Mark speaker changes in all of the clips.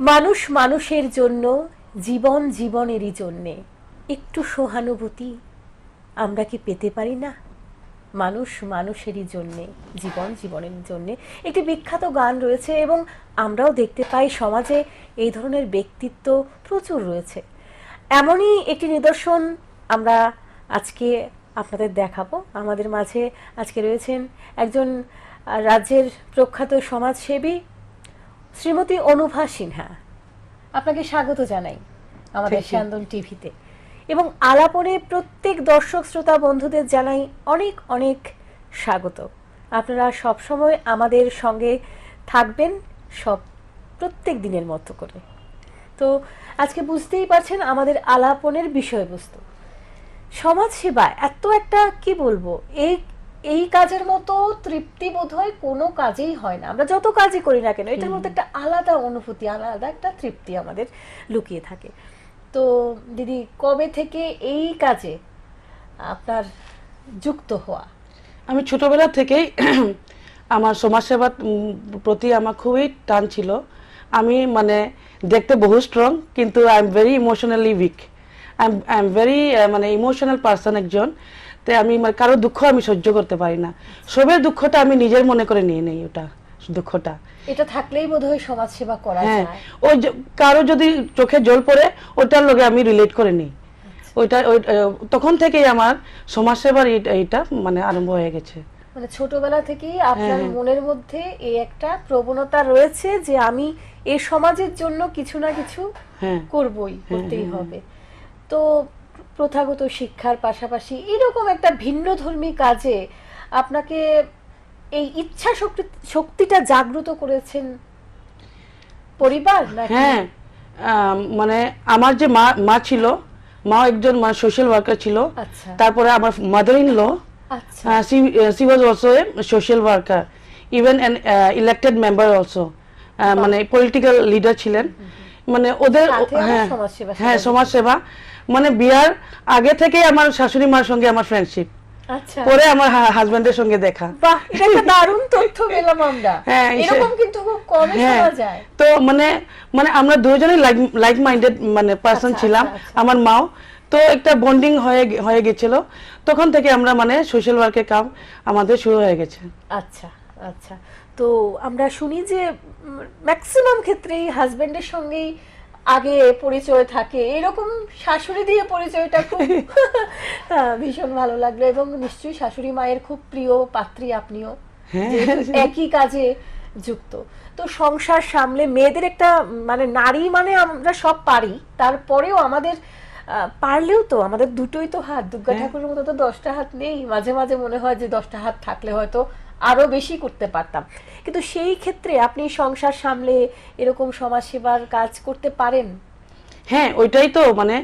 Speaker 1: মানুষ মানুষের জন্য, জীবন জীবনেরই জন্যে। একটু সহানুভূতি আমরা কি পেতে পারি না? মানুষ মানুষেরই জন্যে, জীবন জীবনের জন্যে। একটি বিখ্যাত গান রয়েছে এবং আমরাও দেখতে পাই সমাজে এই ধরনের ব্যক্তিত্ব প্রচুর রয়েছে। এমনই একটি নিদর্শন আমরা আজকে আপনাদের দেখাবো। আমাদের মাঝে আজকে রয়েছেন একজন রাজ্যের প্রখ্যাত সমাজসেবী শ্রীমতী অনুভা সিনহা আপনাকে স্বাগত জানাই আমাদের স্যান্দন টিভিতে। এবং আলাপনে প্রত্যেক দর্শক শ্রোতা বন্ধুদের জানাই অনেক অনেক স্বাগত। আপনারা সব সময় আমাদের সঙ্গে থাকবেন সব প্রত্যেক দিনের মতো করে। তো আজকে বুঝতেই পারছেন আমাদের আলাপনের বিষয়বস্তু। সমাজ সেবা এত একটা কি বলব এই এই কাজের মতো তৃপ্তি বোধ হয় কোনো কাজেই হয় না। আমরা যত কাজই করি না কেন এটার মধ্যে একটা আলাদা অনুভূতি আলাদা একটা তৃপ্তি আমাদের লুকিয়ে থাকে। তো দিদি কবে থেকে এই কাজে আপনার যুক্ত হওয়া?
Speaker 2: আমি ছোটবেলা থেকেই আমার সমাজসেবার প্রতি আমার খুবই টান ছিল। আমি মানে দেখতে বহু স্ট্রং কিন্তু I am very emotionally weak I am I am very মানে ইমোশনাল পার্সন একজন। তাই আমি মানে কারও দুঃখ আমি সহ্য করতে পারি না। সবের দুঃখটা আমি নিজের মনে করে নিয়ে নেই ওটা দুঃখটা।
Speaker 1: এটা থাকলেই বোধহয় সমাজ সেবা করা
Speaker 2: হ্যাঁ
Speaker 1: যায়।
Speaker 2: ওই কারও যদি চোখে জল পড়ে ওটার লগে আমি রিলেট করে নিই। ওইটা ওই তখন থেকেই আমার সমাজসেবার এই- এইটা মানে আরম্ভ হয়ে গেছে।
Speaker 1: মানে ছোটবেলা থেকেই আপনার
Speaker 2: হ্যাঁ।
Speaker 1: মনের মধ্যে এই একটা প্রবণতা রয়েছে যে আমি এই সমাজের জন্য কিছু না কিছু
Speaker 2: হ্যাঁ।
Speaker 1: করবই করতেই
Speaker 2: হ্যাঁ,
Speaker 1: হবে। তো প্রথাগত শিক্ষার পাশাপাশি এরকম একটা ভিন্ন ধর্মী কাজে আপনাকে এই ইচ্ছা শক্তি শক্তিটা জাগ্রত করেছেন পরিবার
Speaker 2: হ্যাঁ মানে আমার যে মা মা ছিল মা একজন মানে সোশ্যাল ওয়ার্কার ছিল
Speaker 1: আচ্ছা।
Speaker 2: তারপরে আমার mother in
Speaker 1: law
Speaker 2: she was also a social worker even an elected member also মানে পলিটিক্যাল লিডার ছিলেন। মানে ওদের হ্যাঁ হ্যাঁ
Speaker 1: সেবা।
Speaker 2: সমাজসেবা। মানে বিয়ার আগে থেকেই আমার শাশুড়ি মার সঙ্গে আমার ফ্রেন্ডশিপ
Speaker 1: আচ্ছা।
Speaker 2: পরে আমার হাজবেন্ডের সঙ্গে দেখা।
Speaker 1: দারুণ তথ্য পেলাম আমরা।
Speaker 2: হ্যাঁ,
Speaker 1: এরকম কিন্তু খুব
Speaker 2: হ্যাঁ
Speaker 1: যায়।
Speaker 2: তো মানে মানে আমরা দুজনেই লাইক মাইন্ডেড মানে পার্সন
Speaker 1: আচ্ছা,
Speaker 2: ছিলাম
Speaker 1: আচ্ছা।
Speaker 2: আমার মাও। তো একটা বন্ডিং হয়ে হয়ে গেছিল। তখন থেকে আমরা মানে সোশ্যাল ওয়ার্কের কাম আমাদের শুরু হয়ে গেছে।
Speaker 1: আচ্ছা আচ্ছা। তো আমরা শুনি যে ম্যাক্সিমাম ক্ষেত্রেই হাজবেন্ডের সঙ্গেই আগে পরিচয় থাকে। এরকম শাশুড়ি দিয়ে পরিচয়টা খুব ভীষণ ভালো লাগল এবং নিশ্চয়ই শাশুড়ি মায়ের খুব প্রিয় পাত্রী আপনিও।
Speaker 2: হ্যাঁ।
Speaker 1: একই কাজে যুক্ত। তো সংসার সামলে মেয়েদের একটা মানে নারী মানে আমরা সব পারি। তারপরেও আমাদের আহ, পারলেও তো আমাদের দুটোই তো হাত। দুর্গা
Speaker 2: হ্যাঁ।
Speaker 1: ঠাকুরের মতো তো দশটা হাত নেই। মাঝে মাঝে মনে হয় যে দশটা হাত থাকলে হয়তো আরও বেশি করতে পারতাম। কিন্তু সেই ক্ষেত্রে আপনি সংসার সামলে এরকম সমাজ সেবার কাজ করতে পারেন
Speaker 2: হ্যাঁ ওইটাই তো মানে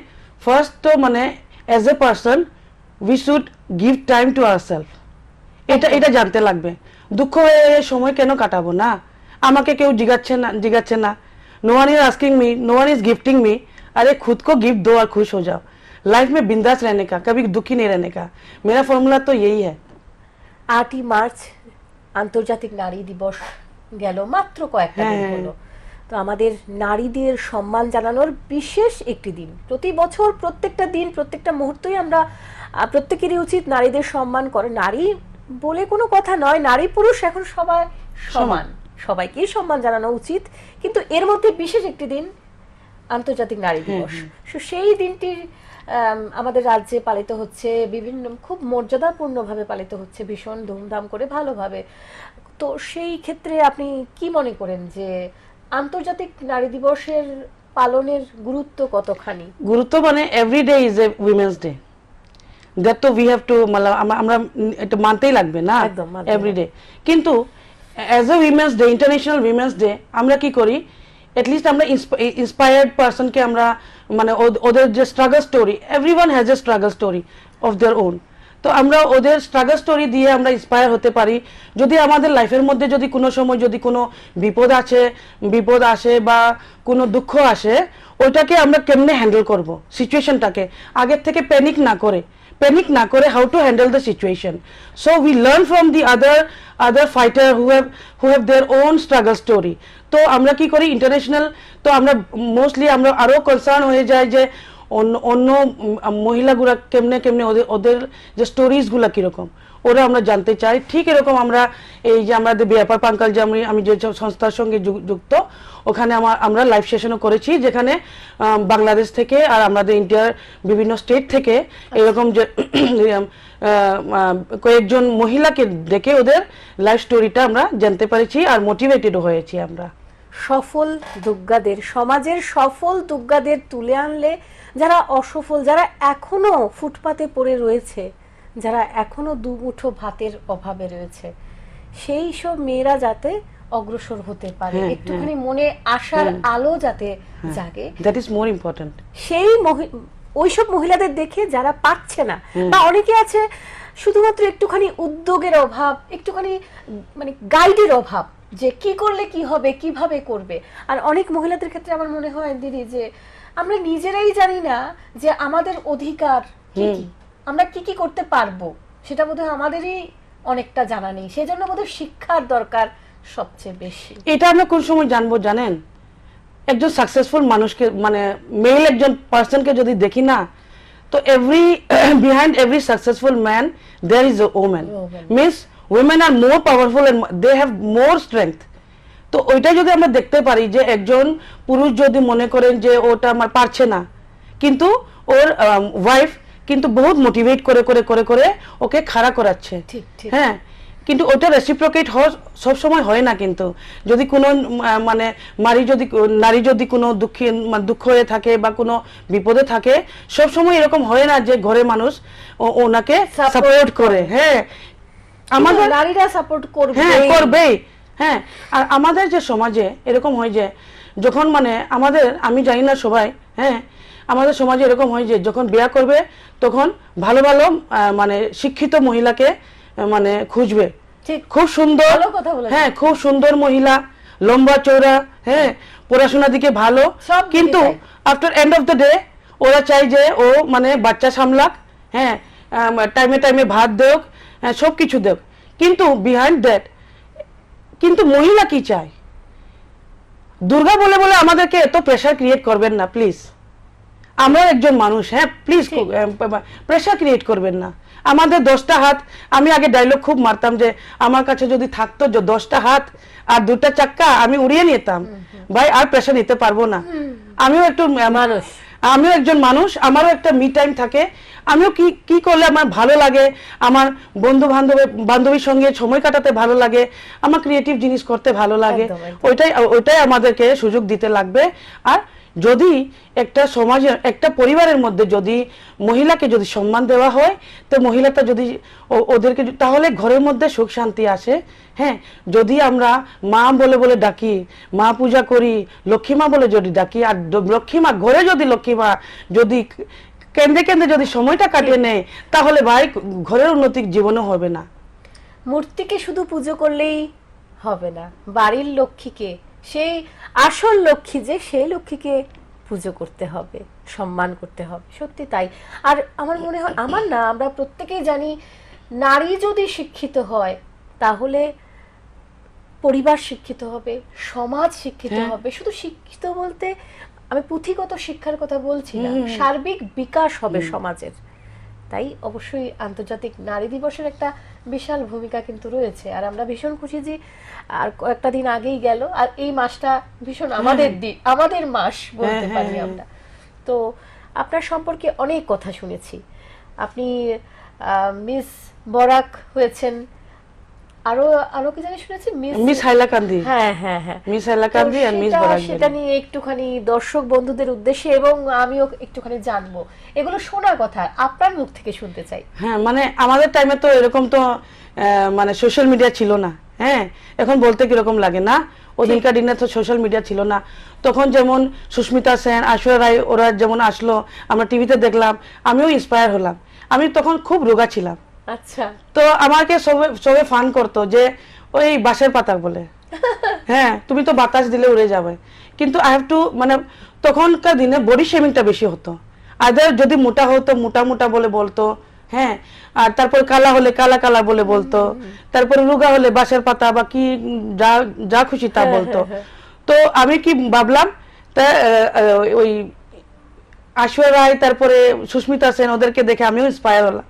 Speaker 2: ফার্স্ট তো মানে as a person we should give time to our self এটা এটা জানতে লাগবে দুঃখ হয়ে সময় কেন কাটাবো না আমাকে কেউ জিগাচ্ছে না জিগাচ্ছে না no one is asking me no one is gifting me अरे खुद को गिफ्ट दो और खुश हो जाओ लाइफ में बिंदास रहने का कभी दुखी नहीं रहने का मेरा फॉर्मूला तो यही है
Speaker 1: আটই মার্চ আন্তর্জাতিক নারী দিবস গেল মাত্র কয়েকটা দিন
Speaker 2: হ্যাঁ।
Speaker 1: হলো। তো আমাদের নারীদের সম্মান জানানোর বিশেষ একটি দিন। প্রতি বছর প্রত্যেকটা দিন প্রত্যেকটা মুহূর্তই আমরা প্রত্যেকেরই উচিত নারীদের সম্মান করে। নারী বলে কোনো কথা নয় নারী পুরুষ এখন সবাই সমান। সবাইকেই সম্মান জানানো উচিত। কিন্তু এর মধ্যে বিশেষ একটি দিন আন্তর্জাতিক নারী দিবস। So, সেই দিনটির আমাদের রাজ্যে পালিত হচ্ছে বিভিন্ন খুব মর্যাদাপূর্ণভাবে পালিত হচ্ছে ভীষণ ধুমধাম করে ভালোভাবে। তো সেই ক্ষেত্রে আপনি কি মনে করেন যে আন্তর্জাতিক নারী দিবসের পালনের গুরুত্ব কতখানি?
Speaker 2: গুরুত্ব মানে everyday is a women's day that তো উই হ্যাভ টু মানে আমরা আমরা এটা মানতেই লাগবে না
Speaker 1: একদম,
Speaker 2: এভরিডে কিন্তু as a women's day international women's day আমরা কি করি? অ্যাটলিস্ট আমরা ইন্সপায়ার্ড পার্সনকে আমরা মানে ওদের যে struggle story every one has a struggle story of their own তো আমরা ওদের স্ট্রাগল স্টোরি দিয়ে আমরা ইন্সপায়ার হতে পারি। যদি আমাদের লাইফের মধ্যে যদি কোনো সময় যদি কোনো বিপদ আছে, বিপদ আসে বা কোনো দুঃখ আসে, ওইটাকে আমরা কেমনে হ্যান্ডেল করব? সিচুয়েশনটাকে আগের থেকে প্যানিক না করে। প্যানিক না করে how to handle the situation so we learn from the other other fighter who have who have their own struggle story তো আমরা কি করি? ইন্টারন্যাশনাল তো আমরা মোস্টলি আমরা আরও কনসার্ন হয়ে যায় যে অন্য অন্য মহিলাগুলা কেমনে কেমনে ওদের ওদের যে স্টোরিজগুলো কীরকম। ওরা আমরা জানতে চাই, ঠিক এরকম আমরা এই যে আমাদের ব্যাপার পাঙ্কাল যে আমি আমি যে সংস্থার সঙ্গে যুক্ত, ওখানে আমার আমরা লাইভ সেশনও করেছি, যেখানে বাংলাদেশ থেকে আর আমাদের ইন্ডিয়ার বিভিন্ন স্টেট থেকে এরকম যে কয়েকজন মহিলাকে দেখে ওদের লাইফ স্টোরিটা আমরা জানতে পেরেছি আর মোটিভেটেড হয়েছি আমরা।
Speaker 1: সফল দুগ্গাদের, সমাজের সফল দুগ্গাদের তুলে আনলে যারা অসফল, যারা এখনও ফুটপাতে পড়ে রয়েছে যারা এখনও দুমুঠো ভাতের অভাবে রয়েছে। সেই সব মেয়েরা যাতে অগ্রসর হতে পারে
Speaker 2: হ্যাঁ,
Speaker 1: একটুখানি মনে আশার আলো যাতে জাগে।
Speaker 2: দ্যাট ইজ মোর ইম্পর্টেন্ট
Speaker 1: সেই ওইসব মহিলাদের দেখে যারা পাচ্ছে না বা অনেকে আছে শুধুমাত্র একটুখানি উদ্যোগের অভাব একটুখানি মানে গাইডের অভাব যে কি করলে কি হবে কীভাবে করবে। আর অনেক মহিলাদের ক্ষেত্রে আমার মনে হয় দিদি যে আমরা নিজেরাই জানি না যে আমাদের অধিকার কি। আমরা কি কি করতে পারব? সেটা বোধহয় আমাদেরই অনেকটা জানা নেই। সেজন্য বোধহয় শিক্ষার দরকার সবচেয়ে বেশি।
Speaker 2: এটা আমরা কোন সময় জানব জানেন? একজন সাকসেসফুল মানুষকে মানে মেল একজন পার্সনকে যদি দেখি না তো every behind every successful man there is a
Speaker 1: Woman.
Speaker 2: Means women are more powerful and they have more strength তো ওইটা যদি আমরা দেখতে পারি যে একজন পুরুষ যদি মনে করেন যে ওটা আমার পারছে না কিন্তু ওর ওয়াইফ কিন্তু বহুত মোটিভেট করে করে করে করে ওকে খাড়া করাচ্ছে। হ্যাঁ কিন্তু ওটা রেসিপ্রোকেট সব সময় হয় না কিন্তু। যদি কোনো মানে নারী যদি নারী যদি কোনো দুঃখী দুঃখ হয়ে থাকে বা কোনো বিপদে থাকে সব সময় এরকম হয় না যে ঘরে মানুষ ওনাকে সাপোর্ট করে। হ্যাঁ আমাদের
Speaker 1: নারীরা সাপোর্ট করবে
Speaker 2: হ্যাঁ করবেই। হ্যাঁ আর আমাদের যে সমাজে এরকম হয় যে যখন মানে আমাদের আমি জানি না সবাই হ্যাঁ আমাদের সমাজে এরকম হয় যে যখন বিয়া করবে তখন ভালো ভালো মানে শিক্ষিত মহিলাকে মানে খুঁজবে।
Speaker 1: ঠিক।
Speaker 2: খুব সুন্দর। হ্যাঁ খুব সুন্দর মহিলা লম্বা চৌড়া হ্যাঁ পড়াশোনার দিকে ভালো।
Speaker 1: সব
Speaker 2: কিন্তু after end of the day ওরা চাই যে ও মানে বাচ্চা সামলাক হ্যাঁ টাইমে টাইমে ভাত দেওক হ্যাঁ, সব কিছু দেওক কিন্তু বিহাইন্ড দ্যাট কিন্তু মহিলা কি চায়? দুর্গা বলে বলে আমাদেরকে এত প্রেশার ক্রিয়েট করবেন না প্লিজ আমরা একজন মানুষ হ্যাঁ প্লিজ প্রেশার ক্রিয়েট করবেন না। আমাদের দশটা হাত আমি আগে ডায়লগ খুব মারতাম যে আমার কাছে যদি থাকতো যে দশটা হাত আর দুটা চাক্কা আমি উড়িয়ে নিতাম। ভাই আর প্রেশার নিতে পারব না। আমিও একটু মানুষ। আমিও একজন মানুষ আমারও একটা মি টাইম থাকে। আমিও কি কি করলে আমার ভালো লাগে? আমার বন্ধু বান্ধব বান্ধবীর সঙ্গে সময় কাটাতে ভালো লাগে? আমার ক্রিয়েটিভ জিনিস করতে ভালো লাগে। ওইটাই ওইটাই আমাদেরকে সুযোগ দিতে লাগবে। আর যদি একটা সমাজের, একটা পরিবারের মধ্যে যদি মহিলাকে যদি সম্মান দেওয়া হয়, তো মহিলাটা যদি ওদেরকে তাহলে ঘরের মধ্যে সুখ শান্তি আসে। হ্যাঁ যদি আমরা মা বলে বলে ডাকি, মা পূজা করি, লক্ষ্মী মা বলে যদি ডাকি, আর লক্ষ্মী মা ঘরে যদি লক্ষ্মী মা যদি কেন্দ্রে কেন্দ্রে যদি সময়টা কাটিয়ে নেয়, তাহলে ভাই ঘরের উন্নতি জীবনও হবে না।
Speaker 1: মূর্তিকে শুধু পুজো করলেই হবে না, বাড়ির লক্ষ্মীকে সেই আসল লক্ষ্মী যে সেই লক্ষ্মীকে পুজো করতে হবে সম্মান করতে হবে। সত্যি তাই। আর আমার মনে হয় আমার না আমরা প্রত্যেকেই জানি নারী যদি শিক্ষিত হয় তাহলে পরিবার শিক্ষিত হবে সমাজ শিক্ষিত
Speaker 2: হ্যাঁ।
Speaker 1: হবে। শুধু শিক্ষিত বলতে আমি পুঁথিগত শিক্ষার কথা বলছি না সার্বিক বিকাশ হবে সমাজের। তাই অবশ্যই আন্তর্জাতিক নারী দিবসের একটা বিশাল ভূমিকা কিন্তু রয়েছে। আর আমরা ভীষণ খুশি যে আর কয়েকটা দিন আগেই গেল আর এই মাসটা ভীষণ আমাদের দিন আমাদের মাস বলতে
Speaker 2: হ্যাঁ,
Speaker 1: পারি
Speaker 2: হ্যাঁ।
Speaker 1: আমরা। তো আপনার সম্পর্কে অনেক কথা শুনেছি। আপনি মিস বরাক হয়েছেন আরও আরও কি জানি শুনেছি?
Speaker 2: মিস হাইলাকান্দি।
Speaker 1: হ্যাঁ হ্যাঁ হ্যাঁ।
Speaker 2: মিস হাইলাকান্দি আর মিস
Speaker 1: সেটা- নিয়ে একটুখানি দর্শক বন্ধুদের উদ্দেশ্যে এবং আমিও একটুখানি জানব। এগুলো শোনার কথা আপনার মুখ থেকে শুনতে চাই।
Speaker 2: হ্যাঁ মানে আমাদের টাইমে তো এরকম তো মানে সোশ্যাল মিডিয়া ছিল না। হ্যাঁ এখন বলতে কীরকম লাগে না? ওদিনকার দিনে তো সোশ্যাল মিডিয়া ছিল না। তখন যেমন সুস্মিতা সেন ঐশ্বর্য রায় ওরা যেমন আসলো আমরা টিভিতে দেখলাম আমিও ইন্সপায়ার হলাম। আমি তখন খুব রোগা ছিলাম।
Speaker 1: আচ্ছা।
Speaker 2: তো আমাকে সবে সবে ফান করতো যে ওই বাঁশের পাতা বলে। হ্যাঁ তুমি তো বাতাস দিলে উড়ে যাবে। কিন্তু আই হ্যাভ টু মানে তখনকার দিনে বডি শেমিংটা বেশি হতো। আদার যদি মোটা হতো মোটা মোটা বলে বলতো হ্যাঁ আর তারপর কালা হলে কালা কালা বলে বলতো তারপর রুগা হলে বাঁশের পাতা বা কি যা যা খুশি তা
Speaker 1: হ্যাঁ,
Speaker 2: বলতো।
Speaker 1: হ্যাঁ,
Speaker 2: তো আমি কি ভাবলাম তা ওই আশ্বর রায় তারপরে সুস্মিতা সেন ওদেরকে দেখে আমিও ইন্সপায়ার হলাম।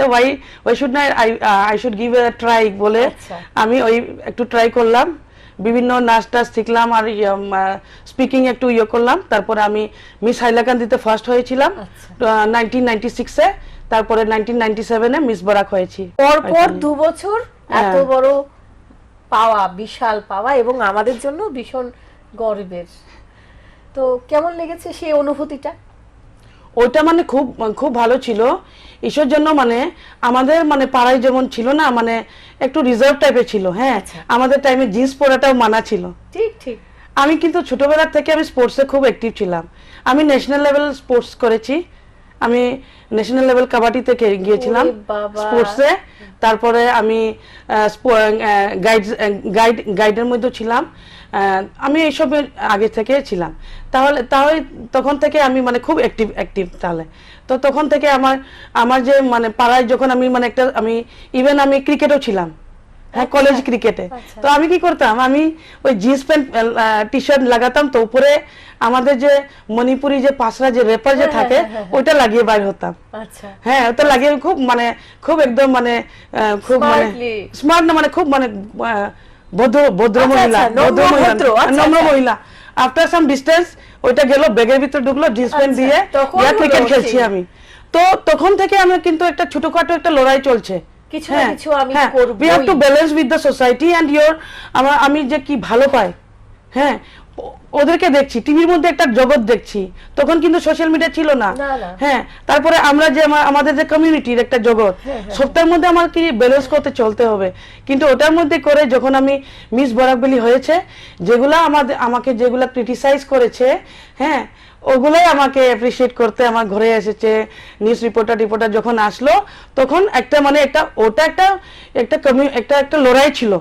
Speaker 2: তো ওয়াই ওয়াই শুড না I I should give a try বলে
Speaker 1: আচ্ছা।
Speaker 2: আমি ওই একটু ট্রাই করলাম। বিভিন্ন নাচ টাচ শিখলাম আর স্পিকিং একটু ইয়ে করলাম। তারপরে আমি মিস হাইলাকান্দিতে ফার্স্ট হয়েছিলাম। নাইনটিন নাইনটি সিক্সে তারপরে নাইনটিন নাইনটি সেভেনে মিস বরাক হয়েছি।
Speaker 1: পরপর দু বছর এত
Speaker 2: হ্যাঁ।
Speaker 1: বড় পাওয়া বিশাল পাওয়া এবং আমাদের জন্য ভীষণ গর্বের। তো কেমন লেগেছে সেই অনুভূতিটা?
Speaker 2: ওইটা মানে খুব খুব ভালো ছিল। ঈশ্বর জন্য মানে আমাদের মানে পাড়ায় যেমন ছিল না মানে একটু রিজার্ভ টাইপের ছিল হ্যাঁ?
Speaker 1: আচ্ছা।
Speaker 2: আমাদের টাইমে জিন্স পরাটাও মানা ছিল।
Speaker 1: ঠিক ঠিক।
Speaker 2: আমি কিন্তু ছোটবেলা থেকে আমি স্পোর্টসে খুব অ্যাক্টিভ ছিলাম। আমি ন্যাশনাল লেভেল স্পোর্টস করেছি। আমি ন্যাশনাল লেভেল কাবাডি থেকে গিয়েছিলাম স্পোর্টসে তারপরে আমি গাইড গাইড গাইডের মধ্যে ছিলাম। আমি এইসবের আগে থেকে ছিলাম। তাহলে তাহলে তখন থেকে আমি মানে খুব অ্যাক্টিভ অ্যাক্টিভ তাহলে। তো তখন থেকে আমার আমার যে মানে পাড়ায় যখন আমি মানে একটা আমি ইভেন আমি ক্রিকেটও ছিলাম। হ্যাঁ
Speaker 1: আচ্ছা।
Speaker 2: কলেজ ক্রিকেটে
Speaker 1: আচ্ছা।
Speaker 2: তো আমি কি করতাম? আমি ওই জিন্স প্যান্ট টি শার্ট লাগাতাম তো উপরে আমাদের যে মণিপুরি যে পাশরা যে রেপার যে
Speaker 1: হ্যাঁ,
Speaker 2: থাকে
Speaker 1: হ্যাঁ, হ্যাঁ,
Speaker 2: ওইটা লাগিয়ে বাইর হতাম।
Speaker 1: আচ্ছা।
Speaker 2: হ্যাঁ ওটা লাগিয়ে খুব মানে খুব একদম মানে খুব মানে স্মার্ট না মানে খুব মানে ভদ্র ভদ্র
Speaker 1: আচ্ছা,
Speaker 2: মহিলা
Speaker 1: আচ্ছা,
Speaker 2: ভদ্র মহিলা
Speaker 1: আচ্ছা,
Speaker 2: নম্র। মহিলা। আফটার সাম ডিস্টেন্স ওইটা গেল ব্যাগের ভিতরে ঢুকলো দিয়ে ইয়া ক্রিকেট খেলছি আমি। তো তখন থেকে আমি কিন্তু একটা ছোটখাটো একটা লড়াই চলছে।
Speaker 1: কিছু না কিছু আমি we
Speaker 2: have to balance with the society your আমি যে কি ভালো পাই হ্যাঁ ওদেরকে দেখছি টিভির মধ্যে একটা জগৎ দেখছি তখন কিন্তু সোশ্যাল মিডিয়া ছিল না। হ্যাঁ তারপরে আমরা যে আমাদের যে কমিউনিটির একটা জগৎ
Speaker 1: হ্যাঁ, হ্যাঁ।
Speaker 2: সপ্তাহের মধ্যে আমার কি ব্যালেন্স করতে চলতে হবে কিন্তু ওটার মধ্যে করে যখন আমি মিস বরাকবেলি হয়েছে যেগুলা আমাদের আমাকে যেগুলা ক্রিটিসাইজ করেছে হ্যাঁ ওগুলোই আমাকে অ্যাপ্রিসিয়েট করতে আমার ঘরে এসেছে নিউজ রিপোর্টার রিপোর্টার যখন আসলো তখন একটা মানে একটা ওটা একটা একটা একটা একটা লড়াই ছিল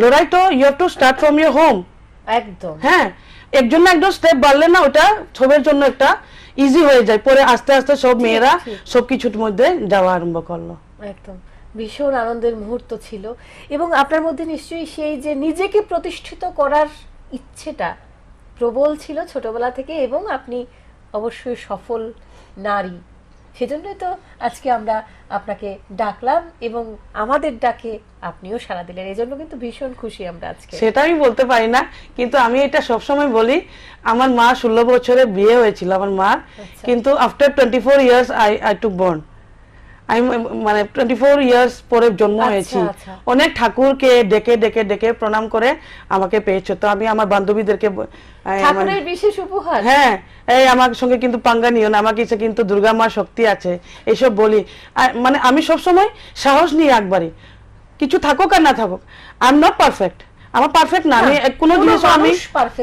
Speaker 2: লড়াই তো you have to start from your home
Speaker 1: একদম।
Speaker 2: হ্যাঁ একজন না একজন স্টেপ বাড়লে না ওটা সবের জন্য একটা ইজি হয়ে যায়। পরে আস্তে আস্তে সব মেয়েরা। সব কিছুর মধ্যে যাওয়া আরম্ভ করল।
Speaker 1: একদম। ভীষণ আনন্দের মুহূর্ত ছিল। এবং আপনার মধ্যে নিশ্চয়ই সেই যে নিজেকে প্রতিষ্ঠিত করার ইচ্ছেটা প্রবল ছিল ছোটবেলা থেকে এবং আপনি অবশ্যই সফল নারী। সেজন্যই তো আজকে আমরা আপনাকে ডাকলাম এবং আমাদের ডাকে আপনিও সারা দিলেন। এই জন্য কিন্তু ভীষণ খুশি আমরা আজকে।
Speaker 2: সেটা আমি বলতে পারি না কিন্তু আমি এটা সবসময় বলি আমার মা ষোলো বছরে বিয়ে হয়েছিল আমার মা
Speaker 1: আচ্ছা।
Speaker 2: কিন্তু after twenty four years I I to born আমি মানে টোয়েন্টি ফোর ইয়ার্স পরে জন্ম
Speaker 1: আচ্ছা,
Speaker 2: হয়েছি।
Speaker 1: আচ্ছা।
Speaker 2: অনেক ঠাকুরকে ডেকে ডেকে ডেকে প্রণাম করে আমাকে পেয়েছ। তো আমি আমার বান্ধবীদেরকে
Speaker 1: ঠাকুরের বিশেষ উপহার?
Speaker 2: হ্যাঁ এই আমার সঙ্গে কিন্তু পাঙ্গা নিও না আমার কাছে কিন্তু দুর্গা মার শক্তি আছে বলি। মানে আমি সব সময় সাহস নিয়ে একবারই কিছু থাকুক আর না থাকুক আই এম নট পারফেক্ট আমার পারফেক্ট না আমি কোনো জিনিস আমি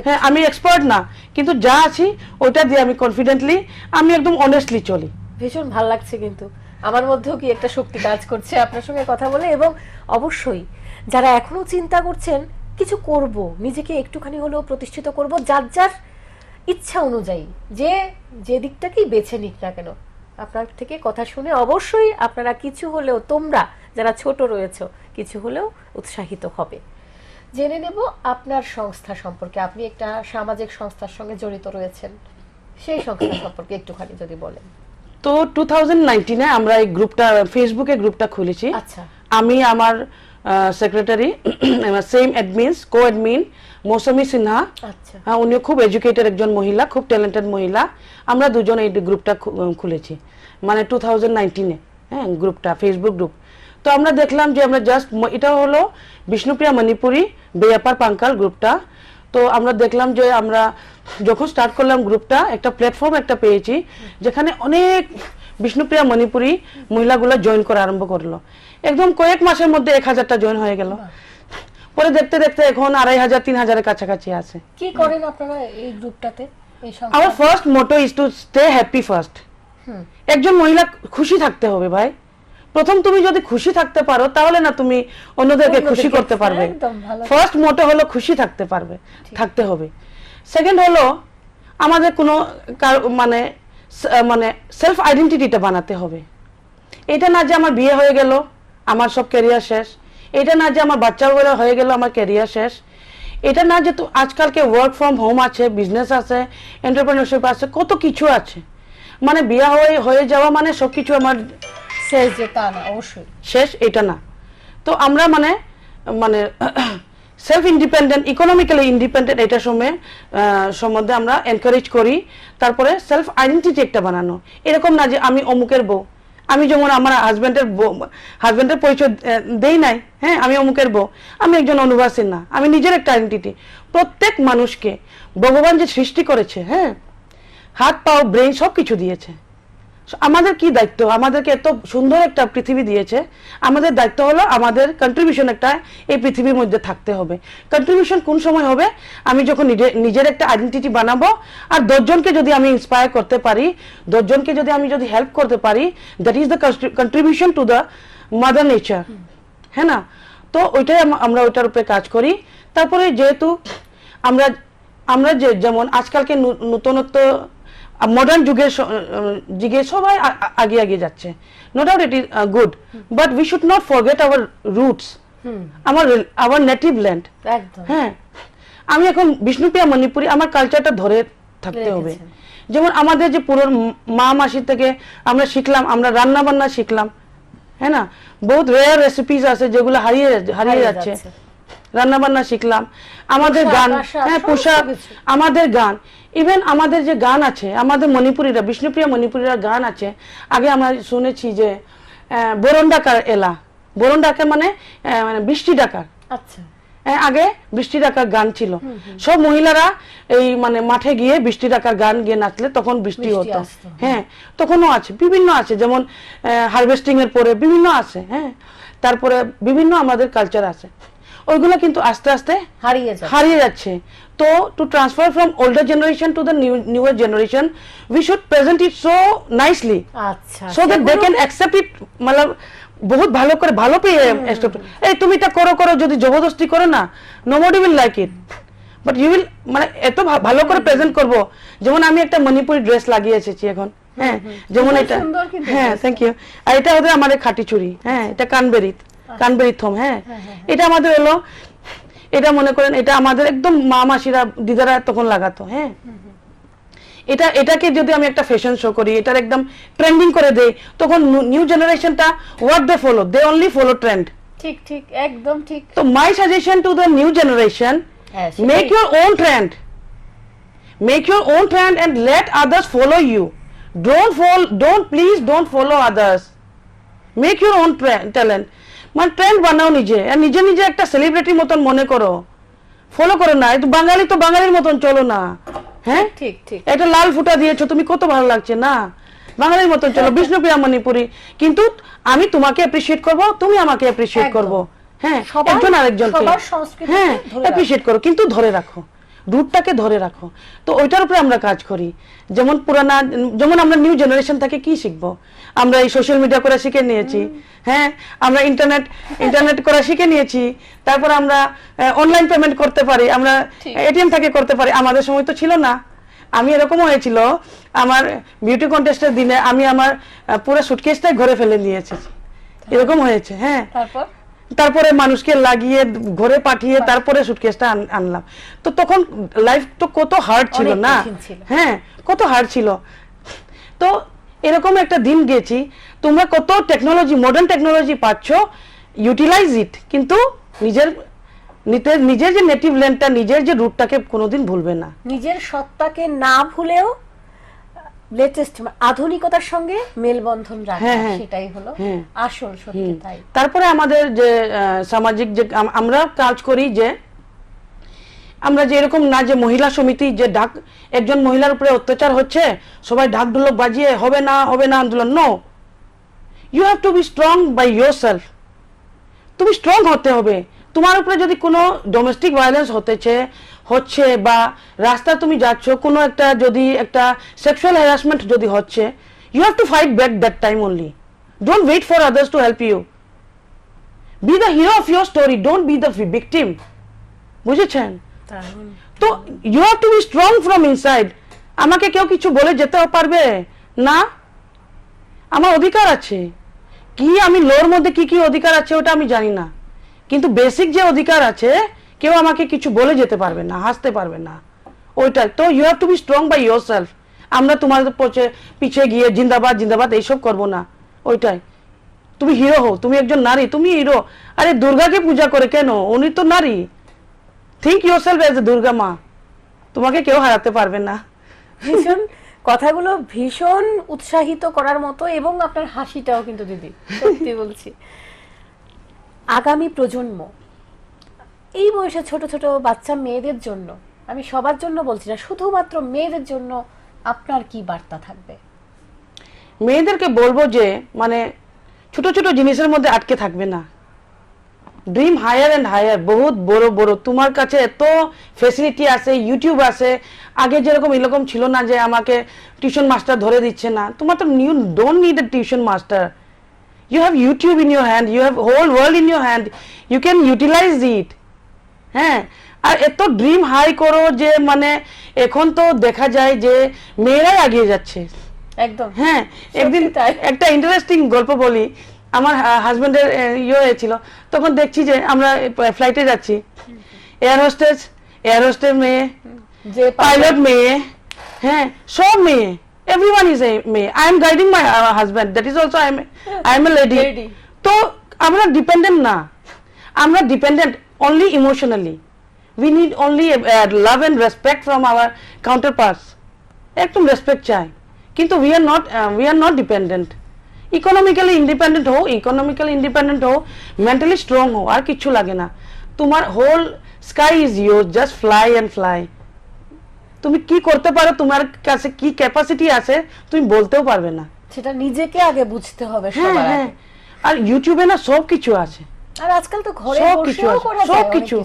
Speaker 2: হ্যাঁ আমি এক্সপার্ট না। কিন্তু যা আছি ওটা দিয়ে আমি কনফিডেন্টলি আমি একদম অনেস্টলি চলি।
Speaker 1: ভীষণ ভালো লাগছে কিন্তু। আমার মধ্যেও কি একটা শক্তি কাজ করছে আপনার সঙ্গে কথা বলে? এবং অবশ্যই যারা এখনও চিন্তা করছেন, কিছু করব, নিজেকে একটুখানি হলেও প্রতিষ্ঠিত করব, যার যার ইচ্ছা অনুযায়ী, যে যে দিকটাকেই বেছে নিক না কেন, আপনার থেকে কথা শুনে অবশ্যই আপনারা কিছু হলেও, তোমরা যারা ছোট রয়েছে, কিছু হলেও উৎসাহিত হবে। জেনে নেব আপনার সংস্থা সম্পর্কে। আপনি একটা সামাজিক সংস্থার সঙ্গে জড়িত রয়েছেন। সেই সংস্থা সম্পর্কে একটুখানি যদি বলেন।
Speaker 2: তো টু থাউজেন্ড নাইনটিনে আমরা এই গ্রুপটা ফেসবুকে গ্রুপটা খুলেছি।
Speaker 1: আচ্ছা।
Speaker 2: আমি আমার secretary same admins co admin Mousumi Sinha.
Speaker 1: আচ্ছা।
Speaker 2: হ্যাঁ উনিও খুব এডুকেটেড একজন মহিলা খুব ট্যালেন্টেড মহিলা। আমরা দুজন এই গ্রুপটা খুলেছি। মানে টু থাউজেন্ড নাইনটিনে হ্যাঁ গ্রুপটা ফেসবুক গ্রুপ তো আমরা দেখলাম যে আমরা জাস্ট এটা হলো বিষ্ণুপ্রিয়া মণিপুরি বেয়াপার পাঙ্কাল গ্রুপটা। তো আমরা দেখলাম যে আমরা যখন স্টার্ট করলাম গ্রুপটা একটা প্ল্যাটফর্ম একটা পেয়েছি যেখানে অনেক বিষ্ণুপ্রিয়া মণিপুরি মহিলাগুলো জয়েন করা আরম্ভ করল। একদম কয়েক মাসের মধ্যে এক হাজারটা জয়েন হয়ে গেল। পরে দেখতে দেখতে এখন আড়াই হাজার তিন হাজারের কাছাকাছি আছে।
Speaker 1: কি করেন আপনারা এই গ্রুপটাতে
Speaker 2: আমার first motto is to stay happy
Speaker 1: first
Speaker 2: একজন মহিলা খুশি থাকতে হবে ভাই। প্রথম তুমি যদি খুশি থাকতে পারো তাহলে না তুমি অন্যদেরকে খুশি করতে পারবে। ফার্স্ট মোটো হলো খুশি থাকতে পারবে থাকতে হবে। সেকেন্ড হলো আমাদের কোনো মানে মানে সেলফ আইডেন্টিটিটা বানাতে হবে। এটা না যে আমার বিয়ে হয়ে গেল আমার সব ক্যারিয়ার শেষ। এটা না যে আমার বাচ্চা বলে হয়ে গেল আমার ক্যারিয়ার শেষ। এটা না যে তো আজকালকে ওয়ার্ক ফ্রম হোম আছে বিজনেস আছে এন্টারপ্রেনারশিপ আছে কত কিছু আছে। মানে বিয়ে হয়ে হয়ে যাওয়া মানে সব কিছু আমার
Speaker 1: শেষ যে তা না, অবশ্যই।
Speaker 2: শেষ, এটা না। তো আমরা মানে মানে সেলফ ইন্ডিপেন্ডেন্ট ইকোনমিক্যালি ইন্ডিপেন্ডেন্ট এটা সময় সম্বন্ধে আমরা এনকারেজ করি। তারপরে সেলফ আইডেন্টিটি একটা বানানো। এরকম না যে আমি অমুকের বউ। আমি যেমন আমার হাজব্যান্ডের হাজব্যান্ডের পরিচয় দেই নাই হ্যাঁ আমি অমুকের বউ। আমি একজন অনুবাসী না, আমি নিজের একটা আইডেন্টিটি প্রত্যেক মানুষকে ভগবান যে সৃষ্টি করেছে হ্যাঁ হাত, পাও ব্রেন সব কিছু দিয়েছে। আমাদের কি দায়িত্ব? আমাদেরকে এত সুন্দর একটা পৃথিবী দিয়েছে। আমাদের দায়িত্ব হলো আমাদের কন্ট্রিবিউশন একটা এই পৃথিবীর মধ্যে থাকতে হবে। কন্ট্রিবিউশন কোন সময় হবে? আমি যখন নিজে- নিজের একটা আইডেন্টিটি বানাবো, আর দশজনকে যদি আমি ইন্সপায়ার করতে পারি, দশজনকে যদি আমি যদি হেল্প করতে পারি that is the contribution to the mother nature হ্যাঁ না? তো ওইটাই আমরা ওইটার উপরে কাজ করি। তারপরে যেহেতু আমরা আমরা যে, যেমন আজকালকে নু- নূতনত্ব মডার্ন যুগের যুগে সবাই আগে আগে যাচ্ছে। No doubt it is good but we should not forget our
Speaker 1: roots
Speaker 2: আমার আওয়ার নেটিভ ল্যান্ড হ্যাঁ আমি এখন বিষ্ণুপ্রিয়া মণিপুরি আমার কালচারটা ধরে থাকতে হবে। যেমন আমাদের যে পুরো মা মাসির থেকে আমরা শিখলাম আমরা রান্না বান্না শিখলাম হ্যাঁ না? বহুত রেয়ার রেসিপিস আছে যেগুলো হারিয়ে হারিয়ে যাচ্ছে।
Speaker 1: যাচ্ছে।
Speaker 2: রান্না বান্না শিখলাম আমাদের গান হ্যাঁ পোশাক আমাদের গান ইভেন আমাদের যে গান আছে আমাদের মণিপুরীরা বিষ্ণুপ্রিয়া মণিপুরীরা গান আছে আগে আমরা শুনেছি যে বরণ ডাকার এলা বরণ ডাকা মানে মানে বৃষ্টি ডাকার।
Speaker 1: আচ্ছা।
Speaker 2: আগে বৃষ্টি ডাকার গান ছিল। সব মহিলারা এই মানে মাঠে গিয়ে বৃষ্টি ডাকার গান গিয়ে নাচলে তখন বৃষ্টি হতো। হ্যাঁ তখনও আছে বিভিন্ন আছে যেমন হারভেস্টিং এর পরে বিভিন্ন আছে হ্যাঁ তারপরে বিভিন্ন আমাদের কালচার আছে। ওইগুলো কিন্তু আস্তে আস্তে
Speaker 1: হারিয়ে যাচ্ছে।
Speaker 2: হারিয়ে যাচ্ছে। তো to transfer from older generation to the newer generation we should present it so nicely
Speaker 1: আচ্ছা
Speaker 2: so that they can accept it মানে বহুত ভালো করে ভালো পেয়ে এই তুমি এটা করো করো যদি জবরদস্তি করো না nobody will like it but you will মানে এত ভালো করে প্রেজেন্ট করব। যেমন আমি একটা মণিপুরি ড্রেস লাগিয়ে এসেছি এখন। হ্যাঁ যেমন এটা। হ্যাঁ থ্যাংক ইউ আর এটা হচ্ছে আমাদের খাটি চুড়ি। হ্যাঁ এটা কানবেরি কানবেরি থম হ্যাঁ। এটা আমাদের হলো এটা মনে করেন এটা আমাদের একদম মা মাসিরা দিদারা তখন লাগাতো হ্যাঁ। এটা এটাকে যদি আমি একটা ফ্যাশন শো করি এটার একদম ট্রেন্ডিং করে দেই তখন new জেনারেশনটা what they follow they only follow trend
Speaker 1: ঠিক ঠিক একদম ঠিক।
Speaker 2: তো my suggestion to the new generation
Speaker 1: হ্যাঁ,
Speaker 2: make your own trend make your own trend and let others follow you don't fall don't please don't follow others make your own talent মানে trend বানাও নিজে। আর নিজে নিজে একটা সেলিব্রিটির মতন মনে করো। ফলো করো না এই তো বাঙালি তো বাঙালির মতন চলো না। হ্যাঁ?
Speaker 1: ঠিক ঠিক
Speaker 2: এটা লাল ফুটা দিয়েছ তুমি কত ভালো লাগছে না? বাঙালির মতন চলো বিষ্ণুপ্রিয়া মণিপুরি। কিন্তু আমি তোমাকে অ্যাপ্রিসিয়েট করব তুমি আমাকে অ্যাপ্রিসিয়েট। করব। হ্যাঁ
Speaker 1: সবার-
Speaker 2: একজন আরেকজনকে। হ্যাঁ অ্যাপ্রিসিয়েট করো কিন্তু ধরে রাখো। রুটটাকে ধরে রাখো। তো ওইটার উপরে আমরা কাজ করি। যেমন পুরানা যেমন আমরা নিউ জেনারেশন থেকে কি শিখব? আমরা এই সোশ্যাল মিডিয়া করা শিখে নিয়েছি। হ্যাঁ আমরা ইন্টারনেট ইন্টারনেট করা শিখে নিয়েছি। তারপর আমরা অনলাইন পেমেন্ট করতে পারি। আমরা এটিএম থেকে করতে পারি। আমাদের সময় তো ছিল না। আমি এরকম হয়েছিল। আমার বিউটি কন্টেস্টের দিনে আমি আমার পুরো সুটকেসটাই ঘরে ফেলে নিয়েছি। এরকম হয়েছে। হ্যাঁ।
Speaker 1: তারপর?
Speaker 2: তারপরে মানুষকে লাগিয়ে ঘরে পাঠিয়ে তারপরে সুটকেসটা আনলাম। তো তখন লাইফ তো কত হার্ড ছিল না? হ্যাঁ কত হার্ড ছিল। তো এরকম একটা দিন গেছি তোমরা কত টেকনোলজি মডার্ন টেকনোলজি পাচ্ছ ইউটিলাইজ ইট কিন্তু নিজের নিজের যে নেটিভ ল্যান্ডটা নিজের যে রুটটাকে কোনোদিন ভুলবে না।
Speaker 1: নিজের সত্তাকে না ভুলেও লেটেস্ট আধুনিকতার সঙ্গে মেলবন্ধন রাখা
Speaker 2: হ্যাঁ, হ্যাঁ।
Speaker 1: সেটাই হলো
Speaker 2: হ্যাঁ।
Speaker 1: আসল সত্যি তাই।
Speaker 2: তারপরে আমাদের যে সামাজিক যে আমরা কাজ করি যে আমরা যে এরকম না যে মহিলা সমিতি যে ডাক একজন মহিলার উপরে অত্যাচার হচ্ছে সবাই ঢাক ঢোলক বাজিয়ে হবে না হবে না আন্দোলন no you have to be strong by your self তুমি স্ট্রং হতে হবে। তোমার উপরে যদি কোনো ডোমেস্টিক ভায়োলেন্স হতেছে হচ্ছে বা রাস্তা তুমি যাচ্ছ কোনো একটা যদি একটা সেক্সুয়াল হ্যারাসমেন্ট যদি হচ্ছে you have to fight back that time only don't wait for others to help you be the hero of your story don't be the victim বুঝেছেন? তো you have to be strong from inside আমাকে কেউ কিছু বলে যেতে পারবে? না? আমার অধিকার আছে। কি আমি লোর মধ্যে কি কি অধিকার আছে ওটা আমি জানি না। কিন্তু বেসিক যে অধিকার আছে কেউ আমাকে কিছু বলে যেতে পারবে না, হাসতে পারবে না। ওইটাই তো you have to be strong by your self আমরা তোমাদের পচে পিছিয়ে গিয়ে জিন্দাবাদ জিন্দাবাদ এইসব করব না। ওইটাই। তুমি হিরো হও, তুমি একজন নারী, তুমি হিরো আরে দুর্গাকে পূজা করে কেন? উনি তো নারী। Think your self as a Durga মা। তোমাকে কেউ হারাতে পারবে না।
Speaker 1: ভীষণ, কথাগুলো ভীষণ উৎসাহিত করার মতো এবং আপনার হাসিটাও কিন্তু দিদি, সত্যি বলছি। আগামী প্রজন্ম এই বয়সে ছোট ছোট বাচ্চা মেয়েদের জন্য, আমি সবার জন্য বলছি না, শুধুমাত্র মেয়েদের জন্য আপনার কি বার্তা থাকবে?
Speaker 2: মেয়েদেরকে বলব যে মানে ছোট ছোট জিনিসের মধ্যে আটকে থাকবে না। ড্রিম হায়ার অ্যান্ড হায়ার বহুত বড় বড়। তোমার কাছে এত ফেসিলিটি আছে ইউটিউব আছে। আগে যেরকম এরকম ছিল না যে আমাকে টিউশন মাস্টার ধরে দিচ্ছে না। তোমার তো new don't need a tuition master you have YouTube in your hand you have whole world in your hand you can utilise it হ্যাঁ আর এত ড্রিম হাই করো যে মানে এখন তো দেখা যায় যে মেয়েরাই এগিয়ে যাচ্ছে।
Speaker 1: একদম।
Speaker 2: হ্যাঁ একদিন একটা ইন্টারেস্টিং গল্প বলি। আমার হাজবেন্ডের ইয়ে হয়েছিল। তখন দেখছি যে আমরা ফ্লাইটে যাচ্ছি। এয়ার হোস্টেস এয়ার হোস্টেস মেয়ে
Speaker 1: যে
Speaker 2: পাইলট মেয়ে হ্যাঁ সব মেয়ে। এভরিওয়ান ইজ এ মেয়ে। I am guiding my husband that is also I am I am a
Speaker 1: lady
Speaker 2: তো আমরা ডিপেন্ডেন্ট না। আমরা dependent only emotionally we need only love and respect from our counterparts একদম রেসপেক্ট চাই। কিন্তু we are not we are not dependent economically independent হও economically independent হও mentally strong হও আর কিচ্ছু লাগে না। তোমার whole sky is your just fly and fly তুমি কি করতে পারো তোমার কাছে কি ক্যাপাসিটি আছে তুমি বলতেও পারবে না।
Speaker 1: সেটা নিজেকে আগে বুঝতে হবে
Speaker 2: হ্যাঁ হ্যাঁ। আর ইউটিউবে না সব কিছু আছে।
Speaker 1: আর আজকাল তো ঘরে
Speaker 2: সব কিছু
Speaker 1: বসেও করা যায় অনেক
Speaker 2: কিছু।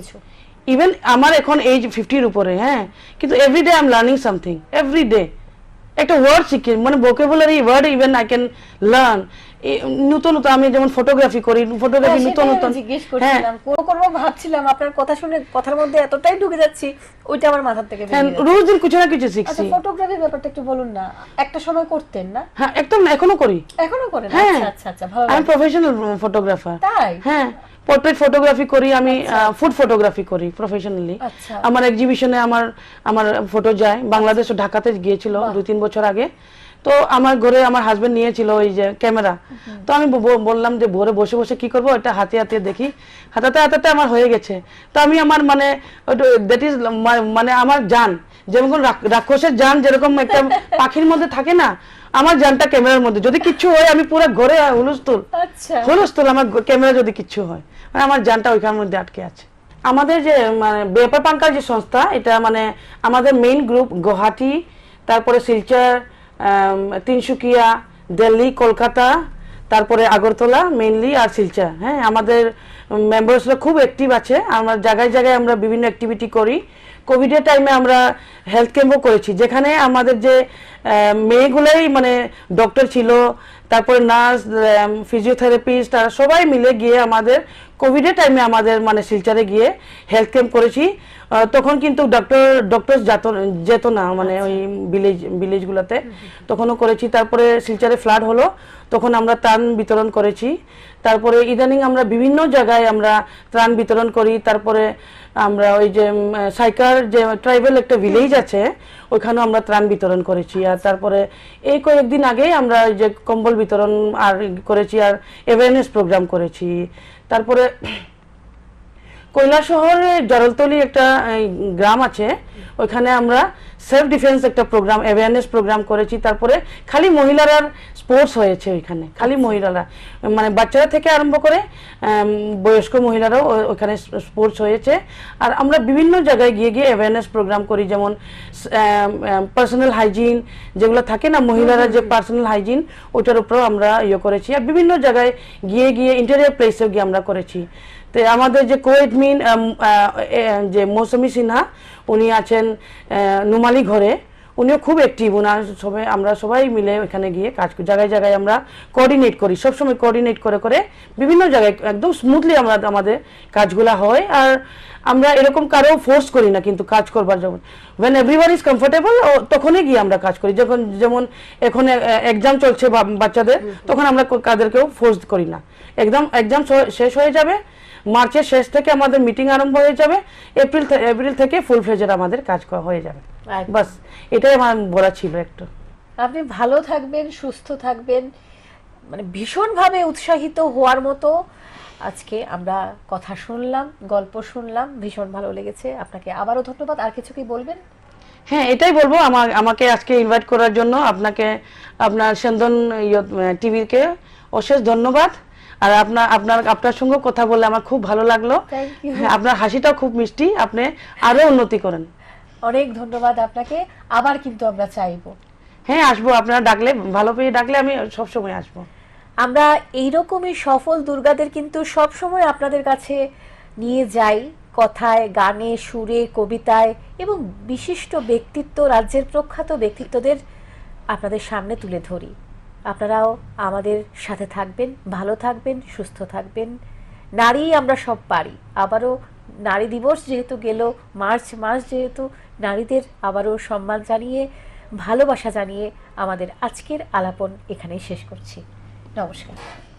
Speaker 2: ইভেন আমার এখন এজ ফিফটির উপরে হ্যাঁ? কিন্তু everyday I am learning something everyday একটা ওয়ার্ড শিখি মানে vocabulary word even I can learn নতুন নতুন আমি যেমন ফটোগ্রাফি করি ফটোগ্রাফি
Speaker 1: হ্যাঁ,
Speaker 2: নতুন নতুন।
Speaker 1: জিজ্ঞেস
Speaker 2: হ্যাঁ।
Speaker 1: করছিলাম করব করব ভাবছিলাম আপনার কথা শুনে কথার মধ্যে এতটাই ঢুকে যাচ্ছি ওইটা আমার মাথার থেকে বেরিয়ে যাচ্ছে।
Speaker 2: রোজ দিন কিছু না কিছু
Speaker 1: আচ্ছা
Speaker 2: শিখছি
Speaker 1: ফটোগ্রাফির ব্যাপারটা একটু বলুন না একটা সময় করতেন না?
Speaker 2: হ্যাঁ একদম এখনও করি।
Speaker 1: এখনও করেন?
Speaker 2: হ্যাঁ।
Speaker 1: আচ্ছা আচ্ছা আচ্ছা ভালো
Speaker 2: আমি প্রফেশনাল ফটোগ্রাফার
Speaker 1: তাই?
Speaker 2: হ্যাঁ। পোর্ট্রেট ফটোগ্রাফি করি আমি ফুড ফটোগ্রাফি করি প্রফেশনালি
Speaker 1: আচ্ছা।
Speaker 2: আমার এক্সিবিশনে আমার আমার ফটো যায়। বাংলাদেশ ও ঢাকাতে গিয়েছিল
Speaker 1: বাহ।
Speaker 2: দু তিন বছর আগে। তো আমার ঘরে আমার হাজবেন্ড নিয়েছিল ওই যে ক্যামেরা তো আমি বললাম যে ভোরে বসে বসে কি করব? এটা হাতে হাতে দেখি। হাতাতে হাতাতে আমার হয়ে গেছে। তো আমি আমার মানে দ্যাট ইজ মানে আমার জান। যেমন রাক্ষসের জান যেরকম একটা পাখির মধ্যে থাকে না আমার জানটা ক্যামেরার মধ্যে। যদি কিছু হয় আমি পুরো ঘরে হুলস্থুল
Speaker 1: আচ্ছা।
Speaker 2: হুলস্থুল আমার ক্যামেরা যদি কিছু হয়। মানে আমার জানটা ওইখানের মধ্যে আটকে আছে। আমাদের যে মানে ব্যাপার পাঙ্কার যে সংস্থা এটা মানে আমাদের মেইন গ্রুপ গুয়াহাটি তারপরে শিলচর তিনসুকিয়া দিল্লি কলকাতা তারপরে আগরতলা মেইনলি আর শিলচর। হ্যাঁ আমাদের মেম্বার্সরা খুব অ্যাক্টিভ আছে। আমরা জায়গায় জায়গায় আমরা বিভিন্ন অ্যাক্টিভিটি করি। কোভিডের টাইমে আমরা হেলথ ক্যাম্পও করেছি। যেখানে আমাদের যে মেয়েগুলোই মানে ডক্টর ছিল তারপরে নার্স ফিজিওথেরাপিস্ট তারা সবাই মিলে গিয়ে আমাদের কোভিডের টাইমে আমাদের মানে শিলচরে গিয়ে হেলথ ক্যাম্প করেছি তখন কিন্তু ডক্টর ডক্টর যেত যেত না মানে ওই ভিলেজ ভিলেজগুলোতে তখনও করেছি তারপরে শিলচরে ফ্লাড হলো তখন আমরা ত্রাণ বিতরণ করেছি। তারপরে ইদানিং আমরা বিভিন্ন জায়গায় আমরা ত্রাণ বিতরণ করি তারপরে আমরা ওই যে সাইকার যে ট্রাইবেল একটা ভিলেজ আছে ওইখানেও আমরা ত্রাণ বিতরণ করেছি। তারপরে এই কয়েকদিন আগেই আমরা যে কম্বল বিতরণ আর করেছি আর অ্যাওয়ারনেস প্রোগ্রাম করেছি। তারপরে শহরে জরলতলি একটা গ্রাম আছে। ওইখানে আমরা সেলফ ডিফেন্স একটা প্রোগ্রাম অ্যাওয়ারনেস প্রোগ্রাম করেছি। তারপরে খালি মহিলারা স্পোর্টস হয়েছে ওইখানে। খালি মহিলারা মানে বাচ্চারা থেকে আরম্ভ করে বয়স্ক মহিলারাও ওইখানে স্পোর্টস হয়েছে। আর আমরা বিভিন্ন জায়গায় গিয়ে গিয়ে অ্যাওয়ারনেস প্রোগ্রাম করি যেমন পার্সোনাল হাইজিন যেগুলো থাকে না মহিলারা যে পার্সোনাল হাইজিন ওটার উপরেও আমরা ইয়ে করেছি। আর বিভিন্ন জায়গায় গিয়ে গিয়ে ইন্টেরিয়ার প্লেসেও গিয়ে আমরা করেছি। তো আমাদের যে কোয়েডমিন যে মৌসুমি সিনহা উনি আছেন নুমালি ঘরে। উনিও খুব অ্যাক্টিভ ওনার সবাই আমরা সবাই মিলে এখানে গিয়ে কাজ করি। জায়গায় জায়গায় আমরা কোঅর্ডিনেট করি। সবসময় কোঅর্ডিনেট করে করে বিভিন্ন জায়গায় একদম স্মুথলি আমরা আমাদের কাজগুলা হয়। আর আমরা এরকম কারও ফোর্স করি না কিন্তু কাজ করবার জন্য ওয়েন এভরিওয়ান ইজ কমফোর্টেবল তখনই গিয়ে আমরা কাজ করি। যখন যেমন এখন এক্সাম চলছে বাচ্চাদের তখন আমরা কাদেরকেও ফোর্স করি না। একদম এক্সাম শেষ হয়ে যাবে মার্চের শেষ থেকে আমাদের মিটিং আরম্ভ হয়ে যাবে এপ্রিল এপ্রিল থেকে ফুল ফ্লেজের আমাদের কাজ হয়ে যাবে। বাস এটাই আমার বলা ছিল একটু।
Speaker 1: আপনি ভালো থাকবেন সুস্থ থাকবেন মানে ভীষণভাবে উৎসাহিত হওয়ার মতো আজকে আমরা কথা শুনলাম গল্প শুনলাম ভীষণ ভালো লেগেছে। আপনাকে আবারও ধন্যবাদ। আর কিছু কি বলবেন?
Speaker 2: হ্যাঁ এটাই বলব আমার আমাকে আজকে ইনভাইট করার জন্য আপনাকে আপনার সেন্দন টিভিকে অশেষ ধন্যবাদ। আর আপনার আপনার আপনার সঙ্গে কথা বলে আমার খুব ভালো লাগল। হ্যাঁ, আপনার হাসিটাও খুব মিষ্টি। আপনি আরও উন্নতি করেন।
Speaker 1: অনেক ধন্যবাদ আপনাকে। আবার কিন্তু আমরা চাইব।
Speaker 2: হ্যাঁ আসব। আপনারা ডাকলে ভালো পেয়ে ডাকলে আমি সবসময় আসব।
Speaker 1: আমরা এইরকমই সফল দুর্গাদের কিন্তু সব সময় আপনাদের কাছে নিয়ে যাই কথায় গানে সুরে কবিতায় এবং বিশিষ্ট ব্যক্তিত্ব রাজ্যের প্রখ্যাত ব্যক্তিত্বদের আপনাদের সামনে তুলে ধরি। আপনারাও আমাদের সাথে থাকবেন ভালো থাকবেন সুস্থ থাকবেন। নারী আমরা সব পারি। আবারও নারী দিবস যেহেতু গেল, মার্চ মাস যেহেতু, নারীদের আবারও সম্মান জানিয়ে, ভালোবাসা জানিয়ে আমাদের আজকের আলাপন এখানেই শেষ করছি। নমস্কার।